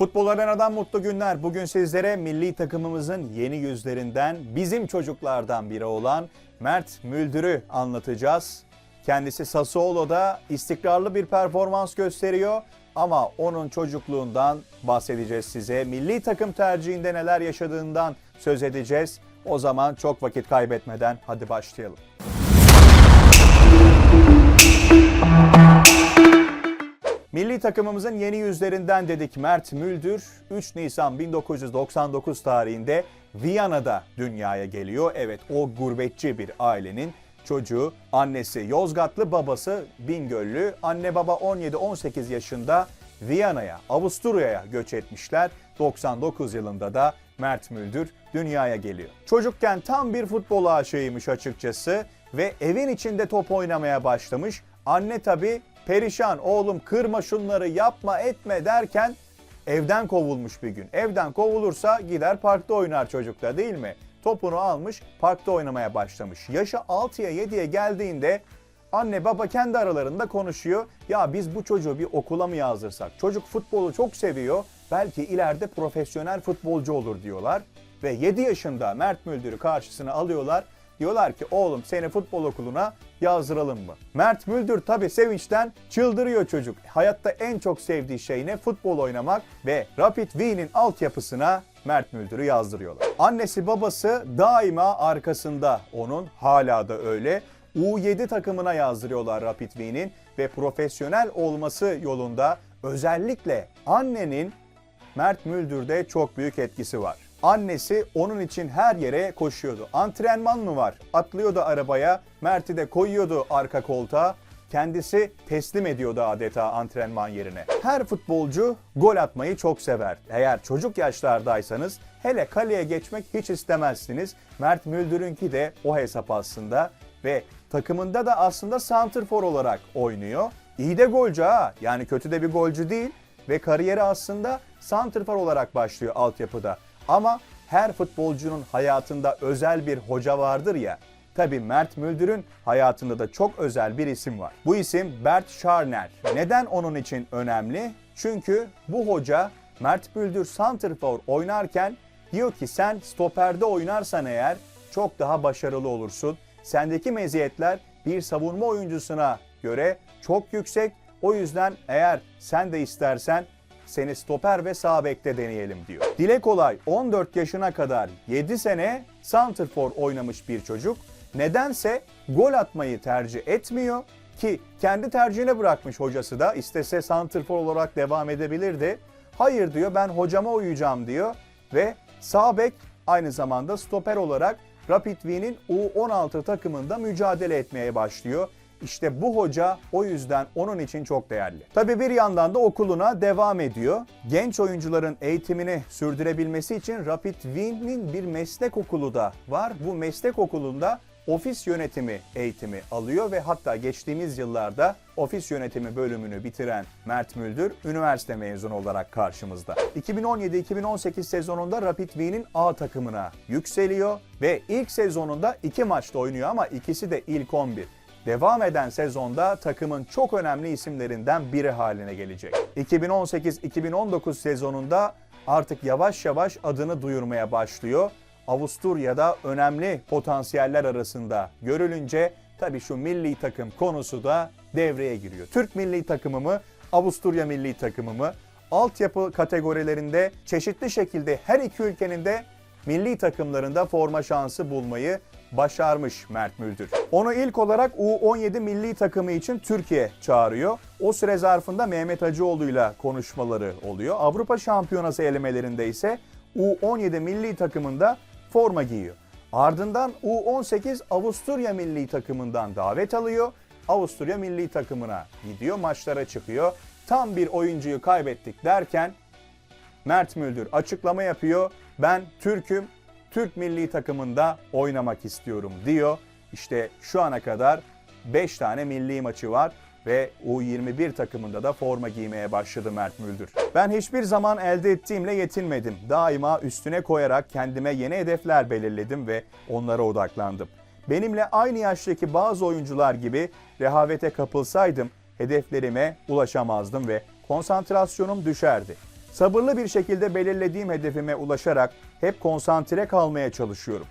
Futbol Arena'dan mutlu günler. Bugün sizlere milli takımımızın yeni yüzlerinden, bizim çocuklardan biri olan Mert Müldür'ü anlatacağız. Kendisi Sassuolo'da istikrarlı bir performans gösteriyor ama onun çocukluğundan bahsedeceğiz size. Milli takım tercihinde neler yaşadığından söz edeceğiz. O zaman çok vakit kaybetmeden hadi başlayalım. Milli takımımızın yeni yüzlerinden dedik Mert Müldür 3 Nisan 1999 tarihinde Viyana'da dünyaya geliyor. Evet o gurbetçi bir ailenin çocuğu. Annesi Yozgatlı, babası Bingöllü. Anne baba 17-18 yaşında Viyana'ya, Avusturya'ya göç etmişler. 99 yılında da Mert Müldür dünyaya geliyor. Çocukken tam bir futbol aşığıymış açıkçası ve evin içinde top oynamaya başlamış. Anne tabi perişan oğlum kırma şunları yapma etme derken evden kovulmuş bir gün. Evden kovulursa gider parkta oynar çocukla değil mi? Topunu almış parkta oynamaya başlamış. Yaşı 6'ya 7'ye geldiğinde anne baba kendi aralarında konuşuyor. Ya biz bu çocuğu bir okula mı yazdırsak? Çocuk futbolu çok seviyor. Belki ileride profesyonel futbolcu olur diyorlar. Ve 7 yaşında Mert Müldür'ü karşısına alıyorlar. Diyorlar ki oğlum seni futbol okuluna yazdıralım mı? Mert Müldür tabi sevinçten çıldırıyor çocuk. Hayatta en çok sevdiği şey ne? Futbol oynamak ve Rapid Wien'in altyapısına Mert Müldür'ü yazdırıyorlar. Annesi babası daima arkasında onun hala da öyle. U7 takımına yazdırıyorlar Rapid Wien'in ve profesyonel olması yolunda özellikle annenin Mert Müldür'de çok büyük etkisi var. Annesi onun için her yere koşuyordu. Antrenman mı var? Atlıyordu arabaya, Mert'i de koyuyordu arka koltuğa. Kendisi teslim ediyordu adeta antrenman yerine. Her futbolcu gol atmayı çok sever. Eğer çocuk yaşlardaysanız hele kaleye geçmek hiç istemezsiniz. Mert Müldür'ünki de o hesap aslında ve takımında da aslında santrfor olarak oynuyor. İyi de golcü ha. Yani kötü de bir golcü değil ve kariyeri aslında santrfor olarak başlıyor altyapıda. Ama her futbolcunun hayatında özel bir hoca vardır ya. Tabi Mert Müldür'ün hayatında da çok özel bir isim var. Bu isim Bert Scharner. Neden onun için önemli? Çünkü bu hoca Mert Müldür santrfor oynarken diyor ki sen stoperde oynarsan eğer çok daha başarılı olursun. Sendeki meziyetler bir savunma oyuncusuna göre çok yüksek. O yüzden eğer sen de istersen seni stoper ve sağ bekte deneyelim diyor. Dile kolay 14 yaşına kadar 7 sene santrfor oynamış bir çocuk. Nedense gol atmayı tercih etmiyor ki kendi tercihine bırakmış hocası da istese santrfor olarak devam edebilirdi. Hayır diyor ben hocama uyacağım diyor ve sağ bek aynı zamanda stoper olarak Rapid Wien'in U16 takımında mücadele etmeye başlıyor. İşte bu hoca o yüzden onun için çok değerli. Tabii bir yandan da okuluna devam ediyor. Genç oyuncuların eğitimini sürdürebilmesi için Rapid Wien'in bir meslek okulu da var. Bu meslek okulunda ofis yönetimi eğitimi alıyor ve hatta geçtiğimiz yıllarda ofis yönetimi bölümünü bitiren Mert Müldür üniversite mezunu olarak karşımızda. 2017-2018 sezonunda Rapid Wien'in A takımına yükseliyor ve ilk sezonunda iki maçta oynuyor ama ikisi de ilk 11 devam eden sezonda takımın çok önemli isimlerinden biri haline gelecek. 2018-2019 sezonunda artık yavaş yavaş adını duyurmaya başlıyor. Avusturya'da önemli potansiyeller arasında görülünce tabii şu milli takım konusu da devreye giriyor. Türk milli takımı mı, Avusturya milli takımı mı? Altyapı kategorilerinde çeşitli şekilde her iki ülkenin de milli takımlarında forma şansı bulmayı başarmış Mert Müldür. Onu ilk olarak U17 milli takımı için Türkiye çağırıyor. O süre zarfında Mehmet Hacıoğlu ile konuşmaları oluyor. Avrupa Şampiyonası elemelerinde ise U17 milli takımında forma giyiyor. Ardından U18 Avusturya milli takımından davet alıyor. Avusturya milli takımına gidiyor, maçlara çıkıyor. Tam bir oyuncuyu kaybettik derken Mert Müldür açıklama yapıyor. Ben Türk'üm, Türk milli takımında oynamak istiyorum diyor. İşte şu ana kadar 5 tane milli maçı var ve U21 takımında da forma giymeye başladı Mert Müldür. Ben hiçbir zaman elde ettiğimle yetinmedim. Daima üstüne koyarak kendime yeni hedefler belirledim ve onlara odaklandım. Benimle aynı yaştaki bazı oyuncular gibi rehavete kapılsaydım hedeflerime ulaşamazdım ve konsantrasyonum düşerdi. Sabırlı bir şekilde belirlediğim hedefime ulaşarak hep konsantre kalmaya çalışıyorum.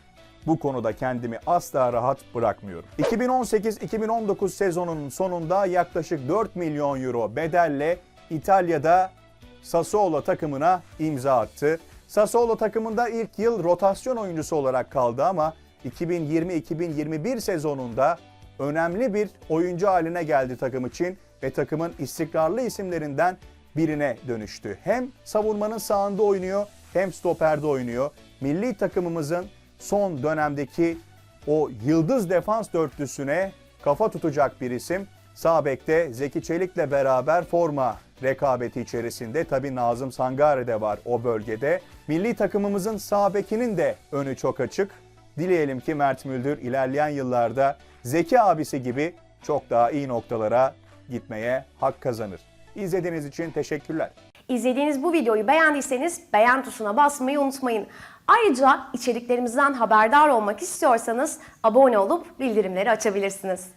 Bu konuda kendimi asla rahat bırakmıyorum. 2018-2019 sezonunun sonunda yaklaşık 4 milyon euro bedelle İtalya'da Sassuolo takımına imza attı. Sassuolo takımında ilk yıl rotasyon oyuncusu olarak kaldı ama 2020-2021 sezonunda önemli bir oyuncu haline geldi takım için ve takımın istikrarlı isimlerinden birine dönüştü. Hem savunmanın sağında oynuyor hem stoperde oynuyor. Milli takımımızın son dönemdeki o yıldız defans dörtlüsüne kafa tutacak bir isim. Sağ bekte Zeki Çelik'le beraber forma rekabeti içerisinde. Tabii Nazım Sangare de var o bölgede. Milli takımımızın sağ bekinin de önü çok açık. Dileyelim ki Mert Müldür ilerleyen yıllarda Zeki abisi gibi çok daha iyi noktalara gitmeye hak kazanır. İzlediğiniz için teşekkürler. İzlediğiniz bu videoyu beğendiyseniz beğen tuşuna basmayı unutmayın. Ayrıca içeriklerimizden haberdar olmak istiyorsanız abone olup bildirimleri açabilirsiniz.